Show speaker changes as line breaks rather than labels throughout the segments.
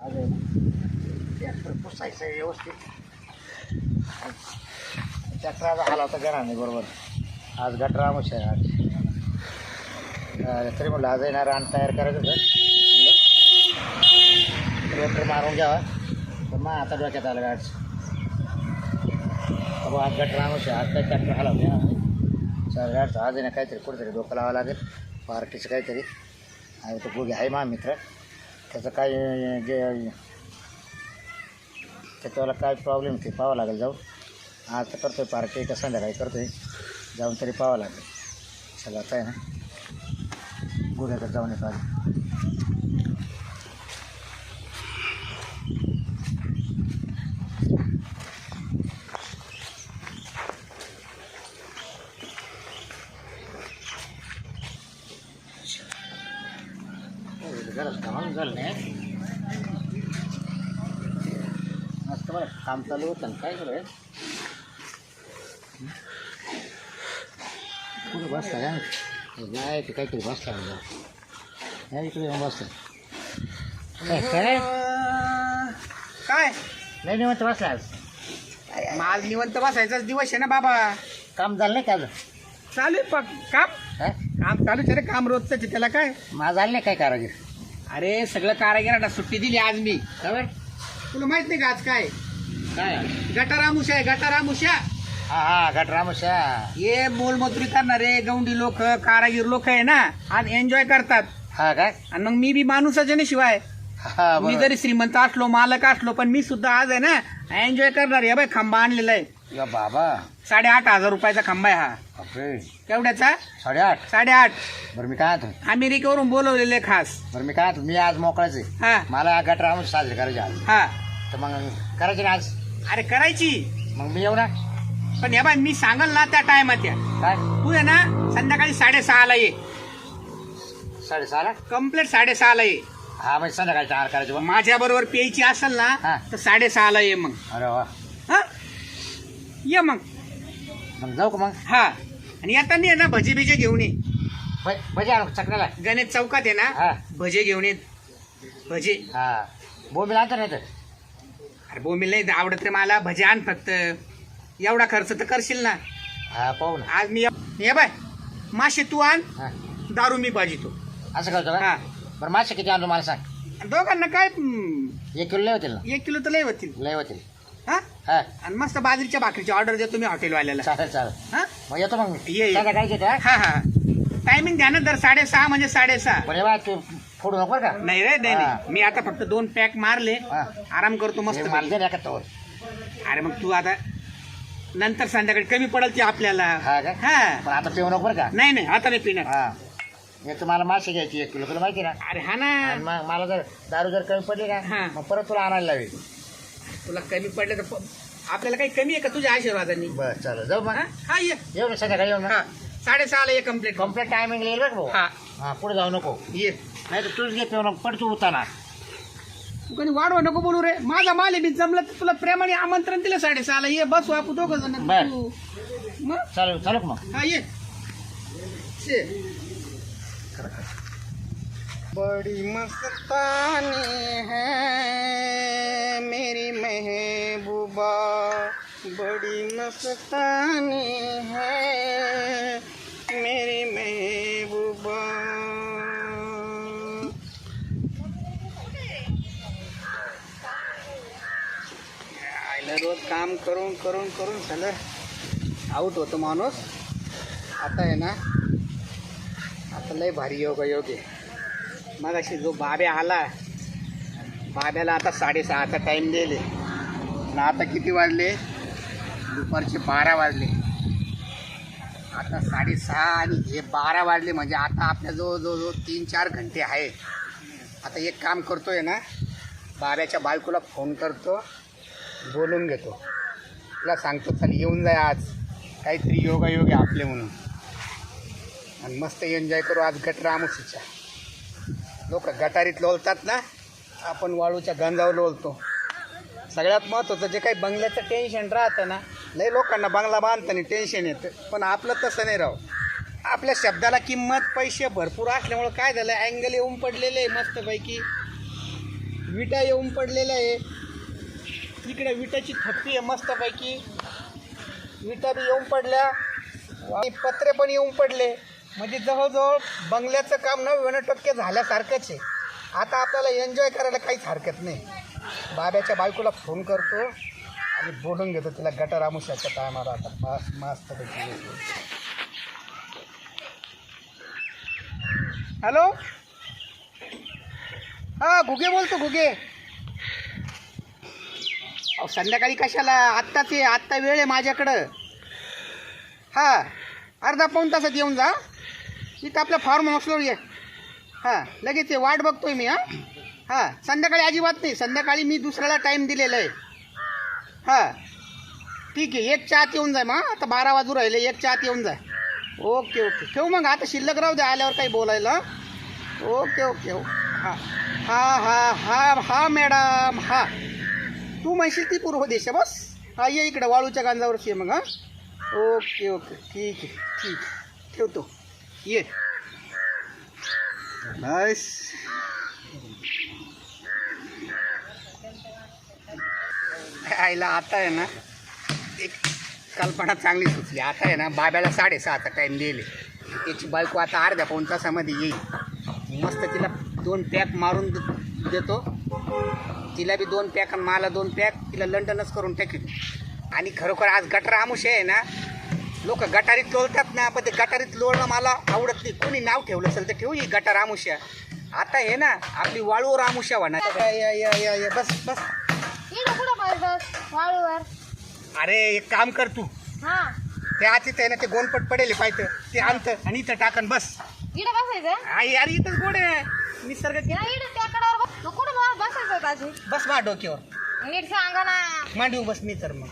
आज आहे ना ट्रॅक्टर पुसायचं आहे व्यवस्थित ट्रॅक्टर आज आला होता घरा नाही बरोबर आज गटर आमुष आहे आज तरी म्हणलं आज येणार ना रान तयार करायचं होतं ट्रॅक्टर मारून घ्यावा तर मग आता डोक्यात आलं आज तर आज गटर आमुष आहे आज काही ट्रॅक्टर आला होता सर आज आहे ना काहीतरी कुठेतरी डोकं लावावं लागेल पार्टीचं काहीतरी आणि तो गोगी आहे मा मित्र त्याचं काय जे त्याच्यावाला काय प्रॉब्लेम ते पाहावं लागेल जाऊ. आज तर करतोय पार्टी का संध्याकाळी करतोय. जाऊन तरी पाहावं लागेल. सगळं काय ना ना. गुन्ह्याकडे जाऊन येतो आधी गरज कामाला झालं नाही बरं काम चालू होतं ना काय करू कुठे बसता का? नाही ते काहीतरी बसता नाही इकडे येऊन बसता. काय काय?
काय?
नाही निवंत बसला आज.
माल निवंत बसायचाच दिवस आहे ना बाबा.
काम झालं नाही का अजून?
चालू आहे पक काम?
हा?
काम चालूच आहे रे काम रोजचं त्याला काय?
माझं झालं नाही काय कारागीर?
अरे सगळं कारागिरांना सुट्टी दिली आज मी.
खबर
तुला माहीत नाही का आज काय?
काय?
गटारामुशा आहे गटारामुशा
हा हा गटरामुशा
हे मोलमजुरी करणारे गौंडी लोक कारागीर लोक आहे ना आज एन्जॉय करतात.
हा काय?
आणि मग मी बी माणूसच आहे ना शिवाय.
हा
मी
बरोबर.
जरी श्रीमंत असलो मालक असलो पण मी सुद्धा आज आहे ना एन्जॉय करणार आहे. बाय खांबा आणलेला आहे.
या बाबा.
साडेआठ हजार रुपयाचा खांबा आहे हा.
बापरे.
केवढ्याचा?
साडेआठ.
साडेआठ.
बरं मी काय
अमेरिकेवरून बोलवलेले खास.
बरं मी काय मी आज मोकळाच. आहे
हा.
मला गटर आणून साजरी करायची आज.
हा.
तर मग करायची ना आज?
अरे करायची.
मग मी येऊ ना?
पण या बाय मी सांगल ना त्या टायमात या
काय?
तू आहे ना संध्याकाळी साडेसहाला ये.
साडेसहाला?
कंप्लीट साडेसहाला ये.
हा म्हणजे संध्याकाळी तयार करायची बा
माझ्या बरोबर प्यायची असेल
हा.
ना तर साडेसहाला ये मग.
अरे वा.
हा ये मग.
मग जाऊ का मग?
हा. आणि येताना ये ना भजी बिजे घेऊन ये.
भ- भजी आणू चकण्याला.
गणेश चौकात आहे
हा.
ना भजे घेऊन ये. भजे.
हा. बोंबील आणतो नाही तर
अरे बोंबील नाही आवडत रे मला. भजे आण फक्त. एवढा खर्च तर करशील ना.
हा पाहू ना.
आज मी ये बाय. मासे तू आण.
हा.
दारू मी पाहिजे तू.
असं करतो
हा.
बरं मासे किती आणतो मला सांग.
दोघांना काय हम्म,
एक किलो लय होतील ना.
एक किलो तर लय होतील.
लय होतील.
हा. आणि मस्त बाजरीच्या भाकरीची ऑर्डर देतो मी हॉटेलवाल्याला
चालेल चालेल.
हा?
मग येतो मग.
ये,
हा?
हा हा. टायमिंग द्या ना दर साडेसहा म्हणजे साडेसहा.
हे बा तू फोडू नको बरं का?
नाही रे नाही. नाही. मी आता फक्त दोन पॅक मारले.
हा.
आराम करतो मस्त
मला दे ना तोवर.
अरे मग तू आता नंतर संध्याकाळी कमी पडेल ती आपल्याला.
हा का?
हा.
पण आता पिऊ नको बरं का?
नाही नाही आता नाही पिणार.
हा. हे तुम्हाला मासे घ्यायची एक किलो तुला माहिती ना?
अरे हा ना.
आणि मग मला जर दारू जर कमी पडली
हा.
ना मग परत तुला आणायला लागेल
तुला कमी पडलं तर प- आपल्याला काही कमी आहे का तुझ्या आशीर्वादाने?
बरं चालेल. जाऊ मग.
हा? हा ये.
येऊ ना संध्याकाळी येऊ ना.
हा. साडेसहाला ये कंप्लीट
कंप्लीट टायमिंग येईल बरं भाऊ?
हा.
हा पुढे जाऊ नको.
ये.
नाही तर तूच घे पिऊ नको पड तू उताना
तू कोणी वाढवा नको बोलू रे. माझा माल आहे मी जमलं तर तुला प्रेमाने आमंत्रण दिलं साडेसहाला ये बसू आपण दोघं जण.
बर.
तू. मग?
चालू का मग.
हा ये. ये. बड़ी मस्तानी है. मस्तानी है मेरी महबूबा। आईला रोज काम करून करून करून झालं आऊट होतो माणूस. आता आहे ना आता लय भारी योग योग आहे. मग अशी जो बाब्या आला बाब्याला आता साडेसहाचा टाईम दिले. ना आता किती वाजले? दुपारचे बारा वाजले. आता साडेसहा आणि हे बारा वाजले म्हणजे आता आपल्या जवळ जवळ तीन चार घंटे आहे आता एक काम करतोय ना बाब्याच्या बायकोला फोन करतो बोलून घेतो. तुला सांगतो चल येऊन जाय आज. काहीतरी योगायोग आहे आपले म्हणून. आणि मस्त एन्जॉय करू आज गटरा आमुशीच्या लोक गटारीत लोलतात ना आपण वाळूच्या गंजावर लोलतो सगळ्यात महत्त्वाचं जे काही बंगल्याचं टेन्शन राहतं ना लय लोकांना बंगला बांधताना टेन्शन येतं. पण आपलं तसं नाही राहू आपल्या शब्दाला किंमत पैसे भरपूर असल्यामुळं काय झालं अँगल येऊन पडलेले आहे मस्तपैकी. विटा येऊन पडलेल्या आहे. तिकडे विटाची थप्पी आहे मस्तपैकी. विटा बी येऊन पडल्या. आणि पत्रे पण येऊन पडले. म्हणजे जवळजवळ बंगल्याचं काम नव्याण्णव टक्के झाल्यासारखंच आहे. आता आपल्याला एन्जॉय करायला काहीच हरकत नाही. बाब्याच्या बायकोला फोन करतो आणि बोलून घेतो तिला गटर आमुष्याच्या टायमाला आता मस्त मस्तपैकी हॅलो हा घुगे बोलतो घुगे. अहो संध्याकाळी कशाला? आत्ताच ये आत्ता वेळ आहे माझ्याकडं. हा अर्धा पाऊण तासात येऊन जा. इथं आपल्या फार्म हाऊसवर ये. हां लगेच ये. वाट बघतोय मी हां. हां संध्याकाळी अजिबात नाही. संध्याकाळी मी दुसऱ्याला टाईम दिलेला आहे. हां. ठीक आहे एक चहात येऊन जाय मग. आता बारा वाजू राहिले एक चहात येऊन जाय. ओके ओके ठेवू मग. आता शिल्लक राहू द्या आल्यावर काही बोलायला. ओके ओके ओके हां. हां हां हां हां मॅडम हां. तू म्हणशील ती पूर्व देश आहे बस. हा ये इकडे. वाळूच्या गांजावरच ये मग हां. ओके ओके ठीक आहे ठीक ठेवतो. ये. बस आईला आता आहे ना एक कल्पना चांगली सुचली. आता आहे ना बाब्याला साडेसहाचा टाईम दिले. त्याची बायको आता अर्ध्या पाऊन तासामध्ये येईल. मस्त तिला दोन पॅक मारून देतो. तिला बी दोन पॅक आणि मला दोन पॅक तिला लंडनच करून टाकील आणि खरोखर आज गटर आमुष आहे ना लोक गटारीत लोळतात ना पण ते गटारीत लोळणं मला आवडत नाही. कोणी नाव ठेवलं असेल तर ठेवू ही गटार आमुष्या. आता हे ना आपली वाळूवर आमुष्या म्हणा बस बस.
इकडं कुठं बसत वाळूवर.
अरे एक काम कर तू.
हा.
ते आतीत आहे ना ते गोलपट पडेल पाहिजे ते आणतं आणि इथं टाकन बस.
इकडं बसायचं?
आई अरे इथंच गोड आहे. निसर्ग किती-
या इकडं त्या कडावर बस. तू कुठं बस- बसायचं
बस मा डोक्यावर.
नीट सांगा ना.
मांडीव बस मी तर मग.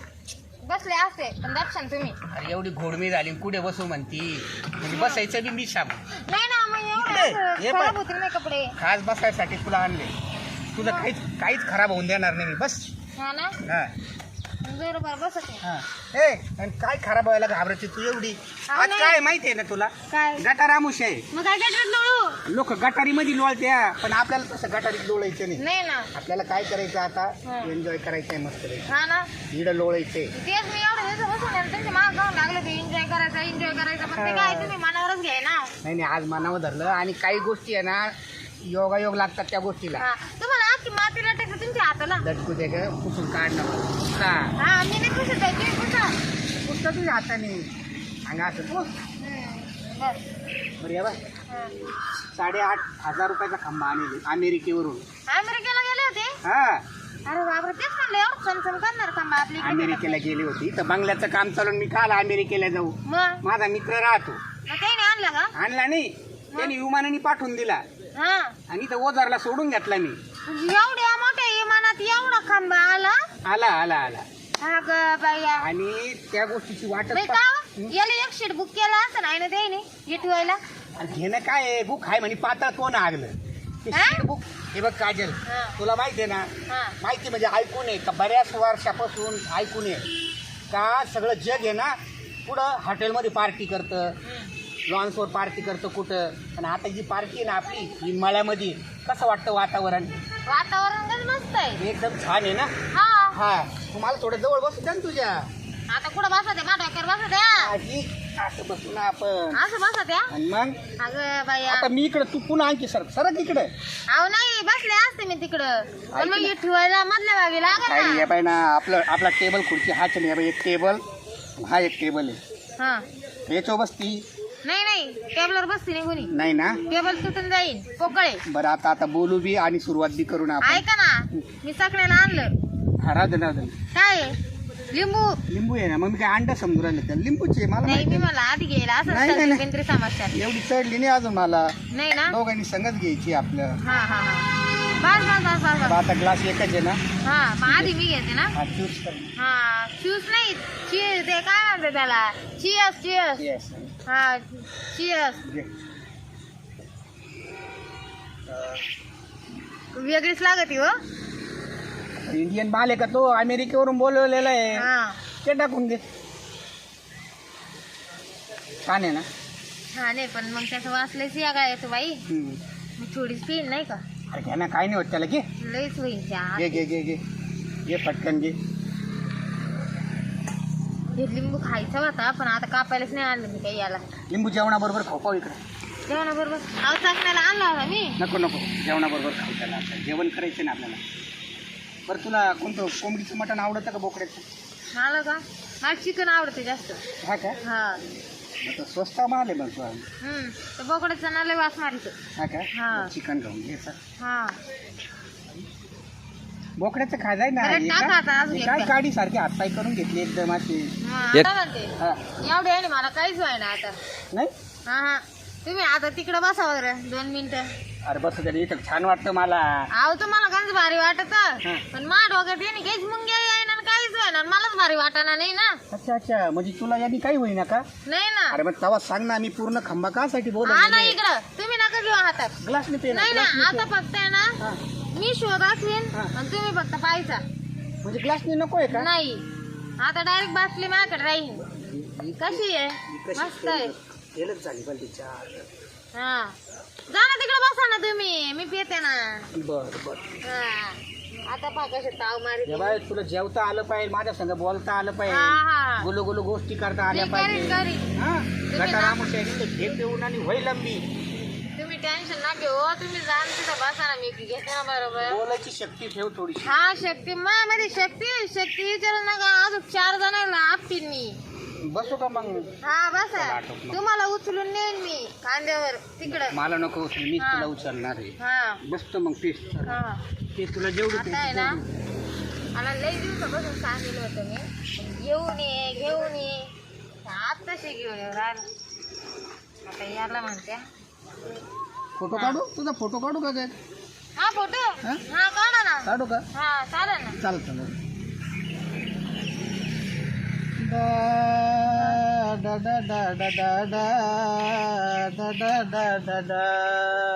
बसले असते पण दर्शन तुम्ही.
अरे एवढी घोडमी झाली कुठे बसू म्हणती? म्हणजे बसायचं बी मी सांग
नाही ना मग
इकडे,
एवढं
हे
असं खराब
पण.
होतील नाही कपडे.
खास बसायसाठी तुला आणले. तुझं काहीच काहीच खराब होऊन देणार नाही मी बस.
हा ना?
हा.
बरोबर बसत नाही.
हा. ए आणि काय खराब व्हायला घाबरायची तू एवढी? आज
नाही.
काय माहिती आहे ना तुला?
काय?
गटार आमुष आहे.
मग काय काय लोळू?
लोक गटारीमध्ये लोळत्या पण आपल्याला तसं गटारीत लोळायचं नाही.
नाही ना.
आपल्याला काय करायचं आता. एन्जॉय करायचं आहे मस्त
हा ना.
इडं लोळायचंय.
तेच मी एवढं दिवस बसून आहे, तुमचे माग जाऊन लागले ते एन्जॉय करायचं एन्जॉय करायचं पण ते काय तुम्ही मनावरच घ्याय ना
नाही नाही आज मनावर धरलं. आणि काही गोष्टी आहे ना योगायोग लागतात त्या गोष्टीला.
हा तुम्हाला की माती लटकलं तुमच्या हाताला?
लटकू दे ग पुसून पुसता
हा मी नाही खुश आहे तुम्ही खुश
पुसता तुझ्या हाताने. अंगा असं पुस.
बस
बरं या बा
हा.
साडेआठ हजार रुपयाचा खांबा आणले अमेरिकेवरून.
अमेरिकेला गेले होते?
हा.
अरे बापरे तेच म्हणलं एवढं चमचम करणार का मग आपली.
अमेरिकेला गेली होती. तर बंगल्याचं काम चालून मी काल अमेरिकेला जाऊ.
मग?
माझा मित्र राहतो.
मग काही नाही आणलं का?
आणला नाही. त्याने विमानाने पाठवून दिला.
हा.
आणि इथं ओझारला सोडून घेतला मी.
एवढ्या विमानात एवढा खांबा आला?
आला आला आला.
हा बाया.
आणि त्या गोष्टीची वाटत
बाई का याला एक शीट बुक केला असं नाही ना ते नाही ठेवायला
घेणं काय आहे? बुक आहे म्हणे पातळ कोण आगलं. ते
हा?
हे बघ काजल
हा.
तुला माहिती आहे ना?
हा.
माहिती म्हणजे ऐकून आहे का बऱ्याच वर्षापासून ऐकून आहे का सगळं जग आहे ना पुढं हॉटेलमध्ये पार्टी करतं लॉन्सवर पार्टी करतं कुठं? आणि आता जी पार्टी आहे ना आपली ही मळ्यामध्ये कसं वाटतं वातावरण?
वातावरण मस्त आहे.
एकदम छान आहे ना?
हा.
हा. तुम्हाला थोडं जवळ बसू द्या ना तुझ्या.
आता कुठं बसा द्या? डोक्यावर बसा द्या.
आजी असं बसू ना आपण.
असं बसा द्या.
आणि मग?
अगं बाया.
आता मी इकडं तू पुन्हा आणखी सर सरक इकडे.
अहो नाही बसले असते मी तिकडं. पण मग हे ठेवायला मधल्या बागी लागल
काय नाही
ना
हे पाय ना आपलं आपला टेबल खुर्ची हाच नाही हे बाई, एक टेबल. हा एक टेबल आहे.
हा.
याच्यावर बसती.
नाही नाही. टेबलवर बसते नाही कोणी.
नाही ना?
टेबल तुटून जाईल. पोकळे.
बरं आता आता बोलू बी आणि सुरुवात बी करू ना आपण.
ऐका ना. मी सगळ्याला आणलं.
हा राहू दे राहू दे
काय आहे? लिंबू.
लिंबू आहे ना? मग मी काय अंडा समजू राहिलं त्या लिंबूचे मला
नाही
माहिती
मी मला आधी घ्यायला असं
नाही,
समस्या
एवढी चढली नाही अजून मला.
नाही ना?
दोघांनी संगत घ्यायची आपलं.
हा हा हा. बस बस बस बस
आता
बस.
आता ग्लास एकच आहे ना?
हा मग आधी मी घेते ना?
हा चूज कर.
हा चूस नाही. चीज ते काय म्हणते त्याला? चियस चियस
येस
हा वेगळीच लागत हो
इंडियन माल आहे का तो? अमेरिकेवरून बोलवलेला आहे
हा
ते टाकून दे छान आहे ना?
हा नाही पण मग त्याचं वाचलंच या काय येतो बाई.
हम्म.
मी थोडीच पिईल नाही का?
अरे घ्या ना काय नाही होत त्याला घे.
लईच होईल
घे घे घे. घे पटकन घे.
हे लिंबू खायचा होता पण आता कापायलाच नाही आणलं मी काही याला.
लिंबू जेवणाबरोबर खाऊ इकडे.
जेवणाबरोबर? अहो चाकण्याला आणला होता मी.
नको नको. जेवणाबरोबर खाऊ त्याला आता. जेवण करायचं ना आपल्याला. बरं तुला कोणतं कोंबडीचं मटण आवडतं का बोकड्याचं?
मला का? मला चिकन आवडते जास्त.
हा का?
हा.
तर स्वस्त माल आहे मग तू
हम्म तर बोकड्याचं ना लय वास मारित
हा का?
हा.
चिकन घेऊन घे सर
हा.
बोकड्याचं खा जाय ना हे
टाका
का?
आता अजून
हे काय. गाडी सारखी हातपाय करून घेतली एकदम अशी
हा,
एक-
आता म्हणते.
हा.
एवढे आहे ना मला काहीच व्हाय ना आता.
नाही?
हा हा. तुम्ही आता तिकडे बसा बरं दोन मिनिटं.
अरे बस तरी इथं छान वाटतं मला.
अहो तुम्हाला गंज भारी वाटत.
हा.
पण मा डोक्यात येणे काहीच मुंग्या येईना आणि काहीच व्हायना आणि मलाच भारी वाटाना नाही ना.
अच्छा अच्छा. म्हणजे तुला यांनी काही होईना का?
नाही ना.
अरे मग तवा सांग ना मी पूर्ण खंबा कासाठी बोल
हा ना इकडं. तुम्ही नका घेऊ हातात.
ग्लास
नाही ना आता फक्त आहे ना
हा.
मी शोध
हा.
आणि तुम्ही फक्त पाहायचा.
म्हणजे ग्लासने नको आहे का?
नाही. आता डायरेक्ट बाटली माझ्याकडे राहील कशी आहे? मस्त आहे.
तेलच झाली
हा. जा ना तिकडे बसा ना तुम्ही. मी पिते ना.
बर बर.
हा. आता पहा कसे ताव मारी
बाय तुला जेवता आलं पाहिजे माझ्या संग बोलता आलं
हा
पाहिजे.
हा
गुलू गुलू गोष्टी करता आल्या
मी करीन
पाहिजे.
करीन.
हा?
ना-
गटारामुळे घेत येऊन आणि होई लंबी.
तुम्ही टेन्शन ना घेऊ तुम्ही जा ना तिथं बसा ना मी घेते ना बरोबर.
बोलायची शक्ती ठेव थोडीशी.
हा शक्ती माझ्यामध्ये शक्ती आहे. शक्ती विचारू नका. अजून चार जणांना आपटीन मी.
बसू का मग?
हा बसा. तुम्हाला उचलून नेईन मी खांद्यावर तिकडं.
मला नको उचलू,
हा.
तुला उचलणार आहे.
हा.
बसतो मग पीस
हा.
ते तुला जेवढी
आता आहे ना
तेवढी.
मला लई दिवसापासून सांगितलं होतं मी. घेऊन ये घेऊन ये आत्ताशी घेऊन ये राहिलं. आता याला म्हणत्या.
फोटो काढू तुझा फोटो काढू का काय
हा फोटो
हा?
हा काढा ना
काढू का
हा चालेल ना
चालेल चालेल डा डा डा डा डा डा डा डा डा डा डा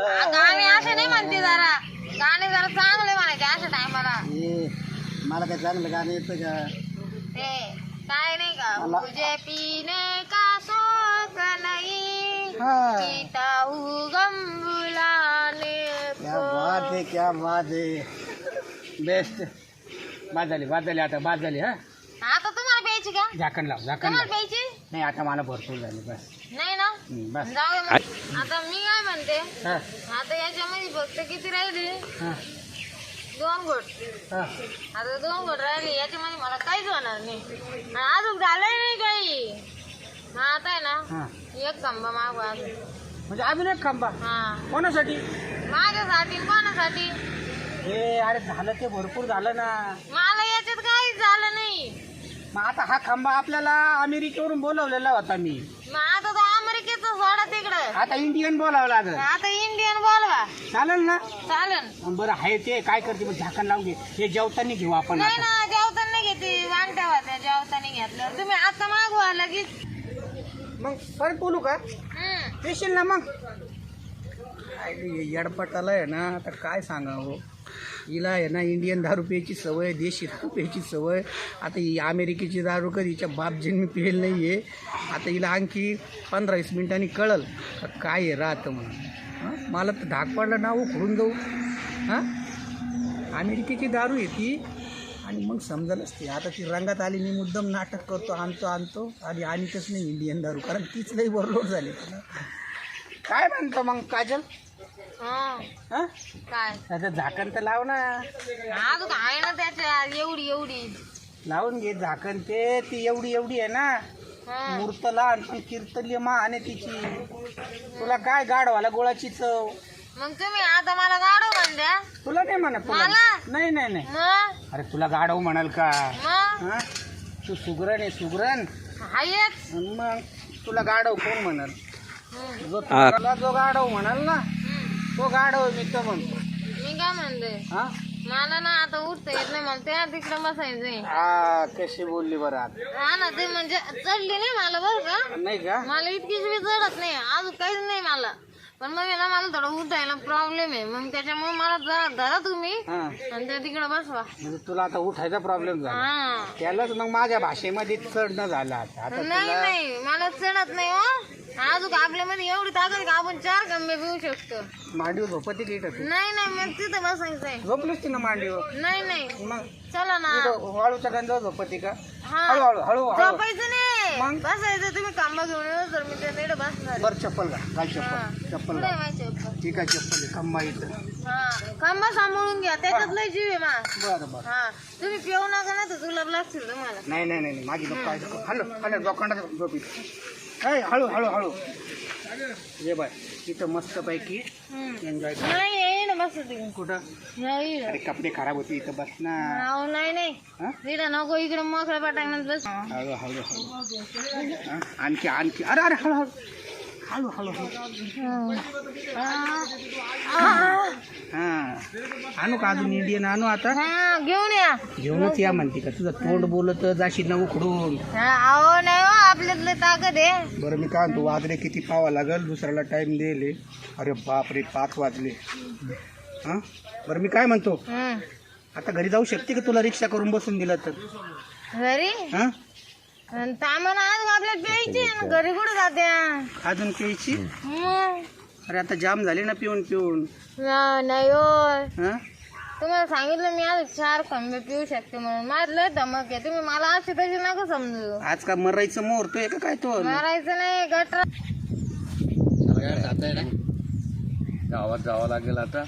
हा, गाणे असे नाही म्हणते जरा गाणे जरा चांगले म्हणायचे अशा टायमाला
ए मला काय चांगलं गाणं येतं का
ते काय नाही का
मला-
नहीं
हा.
पीता हूँ गम बुलाने
क्या बात आहे क्या बात आहे बेस्ट बाद झाली बाद झाली आता बाद झाली हा.
आता तुम्हाला प्यायची का?
झाकण लाव झाकण
तुम्हाला
लाव.
प्यायची?
नाही आता मला भरपूर झाली बस.
नाही ना?
बस.
जाऊ दे मग. आता मी काय म्हणते?
हा.
आता याच्यामध्ये फक्त किती राहिले?
हा.
दोन गोट
हा.
आता दोन गोट राहिले याच्यामध्ये मला काहीच होणार नाही. आणि अजून झालंय नाही काही. मग आता आहे ना.
हा.
एक खांबा मागू अजून.
म्हणजे अजून एक खांबा?
हा.
कोणासाठी?
माझ्यासाठी आणि कोणासाठी?
हे अरे झालं ते भरपूर झालं ना.
मला याच्यात काहीच झालं नाही.
मग आता हा खांबा आपल्याला अमेरिकेवरून बोलवलेला होता मी.
मग आता तो अमेरिकेचं सोडा तिकडं.
आता इंडियन बोलावं लागल.
आता इंडियन बोलवा.
चालेल ना?
चालेल.
बरं आहे ते काय करते? मग झाकण लावून घे. हे जेवताना घेऊ आपण
नाही
आता.
ना जेवताना घेते. वांट्या होत्या जेवताना घेतलं. तुम्ही आता मागवा लगेच.
मग परत बोलू का? येशील ना मग? येडपटाला आहे ना आता काय सांगावं? हिला आहे ना इंडियन दारू प्यायची सवय देशी दारू प्यायची सवय. आता ही अमेरिकेची दारू कधी हिच्या बापजीन मी नाही आहे आता हिला आणखी पंधरा वीस मिनिटांनी कळल. काय आहे राहतं म्हणून. मला तर धाक पडलं ना उखडून जाऊ. हां? अमेरिकेची दारू आहे ती. आणि मग समजायलाच ते. आता ती रंगात आली मी मुद्दम नाटक करतो आणतो आणतो आणि आणतच नाही इंडियन दारू कारण तीच लई बरोबर झाली तुला. काय म्हणतो मग काजल?
हं.
हा?
काय?
आता झाकण तर लाव ना.
अजून आहे ना त्याच्या एवढी एवढी.
लावून घे झाकण ते ती एवढी एवढी आहे ना.
हं.
मूर्त लहान पण कीर्तनीय मान आहे तिची. तुला काय गाडवाला गोळाची चव?
मग तुम्ही आता मला गाडो म्हणत्या
तुला नाही म्हणत तुला
मला?
नाही नाही नाही.
मग
अरे तुला गाडव म्हणाल का?
मग
हा? तू सुगरण आहे सुगरण.
आहेच
आणि मग तुला गाडव कोण म्हणाल. जो तुला जो गाडव म्हणाल ना. तो गाडव मी तर म्हणतो.
मी काय म्हणते?
हा?
मला ना आता उठता येत नाही मला त्या तिकडे बसायचंय.
हा कशी बोलली बरं आता
हा ना ते म्हणजे चढली नाही मला बरं का?
नाही का?
मला इतकीच चढत नाही अजून काहीच नाही मला. पण मग ना मला थोडं उठायला प्रॉब्लेम आहे. मग त्याच्यामुळे मला जरा धरा तुम्ही
हा.
आणि त्या तिकडे बसवा.
म्हणजे तुला आता उठायचा प्रॉब्लेम झाला.
हा.
त्यालाच मग माझ्या भाषेमध्ये चढणं झालं आता. आता
नाही
तुला
नाही. मला चढत नाही हो. अजून आपल्यामध्ये एवढी ताकद का आपण चार गंबे पिऊ शकतो?
मांडीवर झोपती की
नाही नाही मग तिथं बसायचंय.
झोपलीस ती ना मांडीवर.
नाही नाही.
मग?
चला ना.
इथं वाळूच्या गंजावर झोपती का?
हा. झोपायचं नाही.
मग?
बसायचं तुम्ही कांबा घेऊन येऊ तर मी त्या तिकडे बसणार आहे.
बर चप्पल घाल. घाल. चप्पल. चप्पल
पुढे
घाल.
माहिती आहे.
ठीक आहे चप्पल आहे. खंबा इथं.
हा. खांबा सांभाळून घ्या. त्याच्यात लय जीव आहे मा.
बरं बरं.
हा. तुम्ही पिऊ नका ना तर तुला लागतील तुम्हाला.
नाही नाही नाही नाही, माझी काय हॅलो हॅलो लोखंडा झोपी काय हळू हळू हळू. ये बाय इथं मस्त पैकी. एन्जॉय कर.
नाही येई ना बस तिकडे
कुठं?
नाही.
अरे कपडे खराब होते इथं बस ना.
अहो, नाही नाही.
हा?
तिकडे नको इकडे मोकळ्या पाटांगणात बस.
हळू हळू हळू. हा? आणखी आणखी. अरे अरे हळू हळू. हळू हळू हळू. हा. आणू का अजून इंडियन आणू आता?
हा घेऊन या.
घेऊनच या म्हणते का? तुझं तोंड बोलत जाशील ना उकडून
हा, अहो नाही. आपल्यात लय ताकद आहे.
बरं मी काय म्हणतो वाजले किती पावा लागल? दुसऱ्याला टाइम देले. अरे बाप रे पाच वाजले. हा? बरं मी काय म्हणतो. आता घरी जाऊ शकते का तुला रिक्षा करून बसून दिलं तर?
घरी?
हा?
आणि आज आपल्याला प्यायची घरी कुठे जात्या
अजून प्यायची?
मग.
अरे आता जाम झाले ना पिऊन पिऊन
ना- नाही हो
हा?
तुम्हाला सांगितलं मी आज चार खंबे पिऊ शकते म्हणून. माझं लय धमक आहे. तुम्ही मला असे तसे नका समजू.
आज का मरायचं मुहूर्त का काय तो
मारायचं नाही गटर.
गावात जावं लागेल आता.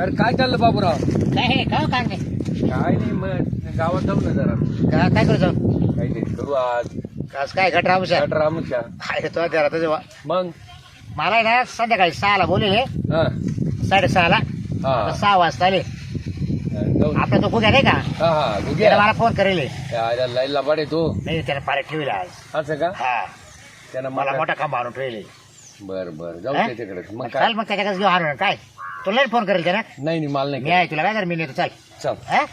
अरे काय चाललं बाबूराव?
काय काय काय नाही
काय नाही मग गावात जाऊ ना जरा.
का- काय करू जाऊ?
काही नाही करू आज.
आज काय घट राहू
गटर आमच्या.
तो घरात जेव्हा
मग?
मला आहे ना संध्याकाळी सहाला बोलले
हा.
साडेसहाला.
हा.
आता सहा वाजता आले.
जाऊ
आपला तो गुग्या नाही का?
हा हा
त्याला
गुग्या
मला फोन करेल.
पाडे तू.
नाही त्याने पारे ठेवला आज.
असं का?
हा.
त्यानं
मला
मला
मोठा खांब आणून ठेवले.
बर बर. जाऊ मग काय?
चाल मग त्याच्याकडे घेऊ आणून. काय? तुला नाही फोन करेल त्यानं?
नाही नाही मला
मी
नाही
आहे तुला काय कर मी नेतो. चल.
चल.
हा?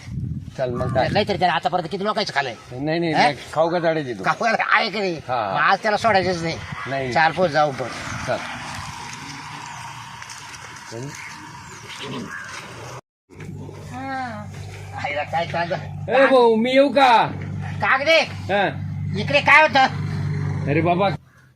चल मग काय?
नाही तरी त्याने आतापर्यंत किती लोकांचं खाल्लंय?
नाही नाही? नाही, खाऊ का झाडे तू
आहे की नाही?
हा.
मग आज त्याला सोडायचंच नाही.
नाही.
चाल पोच जाऊ पण
चल.
आईला काय
ए भाऊ मी येऊ का?
कागदे?
हा.
इकडे काय होतं?
अरे बाबा